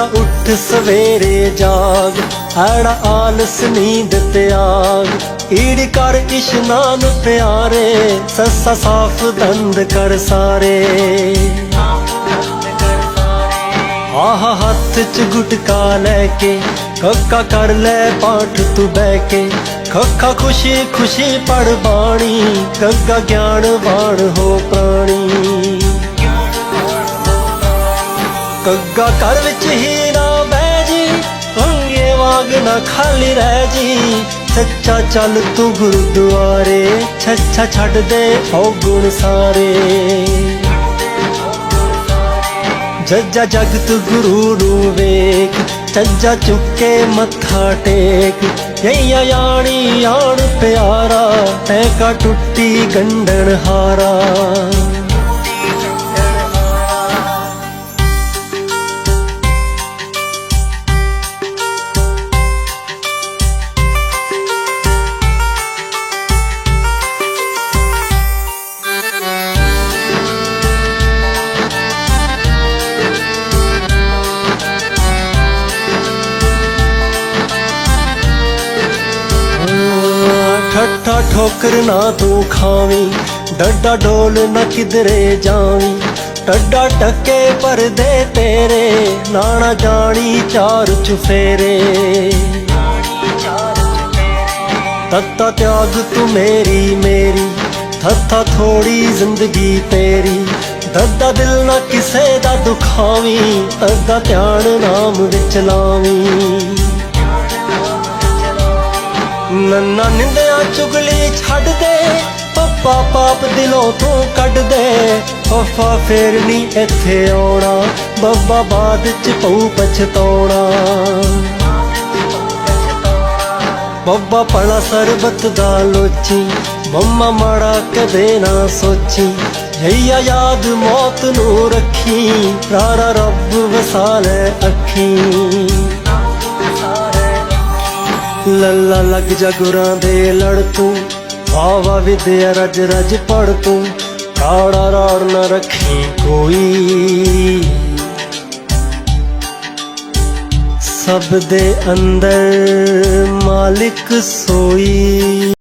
ਕੁੜਾ ਉੱਠ ਸਵੇਰੇ ਜਾਗ ਐੜਾ ਆਲਸ ਨੀਂਦ ਤਿਆਗ ਈੜ ਕਰ ਇਸ਼ਨਾਨ ਪਿਆਰੇ, ਸੱਸਾ ਸਾਫ਼ ਦੰਦ ਕਰ ਸਾਰੇ। ਆਹ ਹੱਥ ਚ ਗੁਟਕਾ ਲੈ ਕੇ ਕੱਕਾ ਕਰ ਲੈ ਪਾਠ ਤੂੰ ਬਹਿ ਕੇ। ਖੱਖਾ ਖੁਸ਼ੀ ਖੁਸ਼ੀ ਪੜ ਬਾਣੀ, ਗੱਗਾ ਗਿਆਨ ਬਾਣ ਹੋ ਪ੍ਰਾਣੀ। ਗੱਗਾ ਘਰ ਵਿੱਚ ਹੀ ਨਾ ਖਾਲੀ ਰਹਿ ਜੀ। ਸੱਚਾ ਚੱਲ ਤੂੰ ਗੁਰਦੁਆਰੇ ਛੱਛਾ ਛੱਡ ਦੇ ਔਗੁਣ ਸਾਰੇ। ਜੱਜਾ ਜਗਤ ਗੁਰੂ ਨੂੰ ਵੇਖ ਚੱਜਾ ਚੁੱਕੇ ਮੱਥਾ ਟੇਕ। ਯਈਆ ਯਾਣੀ ਆਣ ਪਿਆਰਾ ਐ ਕਾ ਟੁੱਟੀ ਗੰਢਣ ਹਾਰਾ ਠੱਠਾ ਠੋਕਰ ਨਾ ਤੂੰ ਖਾਵੀਂ, ਡੱਡਾ ਡੋਲ ਨਾ ਕਿਧਰੇ ਜਾਵੀਂ। ਟੱਡਾ ਟੱਕੇ ਪਰਦੇ ਤੇਰੇ, ਨਾਣਾ ਜਾਣੀ ਚਾਰ ਚੁਫੇਰੇ ਤੱਤਾ ਤਿਆਗ ਤੂੰ ਮੇਰੀ ਮੇਰੀ ਥੱਥਾ ਥੋੜੀ ਜ਼ਿੰਦਗੀ ਤੇਰੀ। ਦੱਦਾ ਦਿਲ ਨਾ ਕਿਸੇ ਦਾ ਦੁਖਾਵੀਂ ਅੱਦਾ ਧਿਆਨ ਨਾਮ ਵਿੱਚ ਲਾਵੀਂ। ਨੰਨਾ ਨਿੰਦਿਆ ਚੁਗਲੀ ਛੱਡ ਦੇ ਪੱਪਾ ਪਾਪ ਦਿਲੋਂ ਤੋਂ ਕੱਢ ਦੇ ਵਫਾ ਫੇਰ ਨਹੀਂ ਇੱਥੇ ਆਉਣਾ, ਬੱਬਾ ਬਾਦ ਚ ਪਊ ਪਛਤਾਉਣਾ। ਬੱਬਾ ਪੜਾ ਸਰਬਤ ਦਾ ਲੋਚੀ ਮੰਮਾ ਮਾੜਾ ਕਦੇ ਨਾ ਸੋਚੀ। ਜਈਆ ਯਾਦ ਮੌਤ ਨੂੰ ਰੱਖੀ, ਰਾਰਾ ਰੱਬ ਵਸਾਲੇ ਅੱਖੀ। ਲੱਲਾ ਲੱਗ ਜਾ ਗੁਰਾਂ ਦੇ ਲੜ ਤੂੰ। ਆਵਾ ਵਿਦਿਆ ਰਜ ਰਜ ਪੜ ਤੂੰ। ਕਾੜਾ ਰਾੜ ਨਾ ਰੱਖੀ ਕੋਈ। ਸਭ ਦੇ ਅੰਦਰ ਮਾਲਿਕ ਸੋਈ।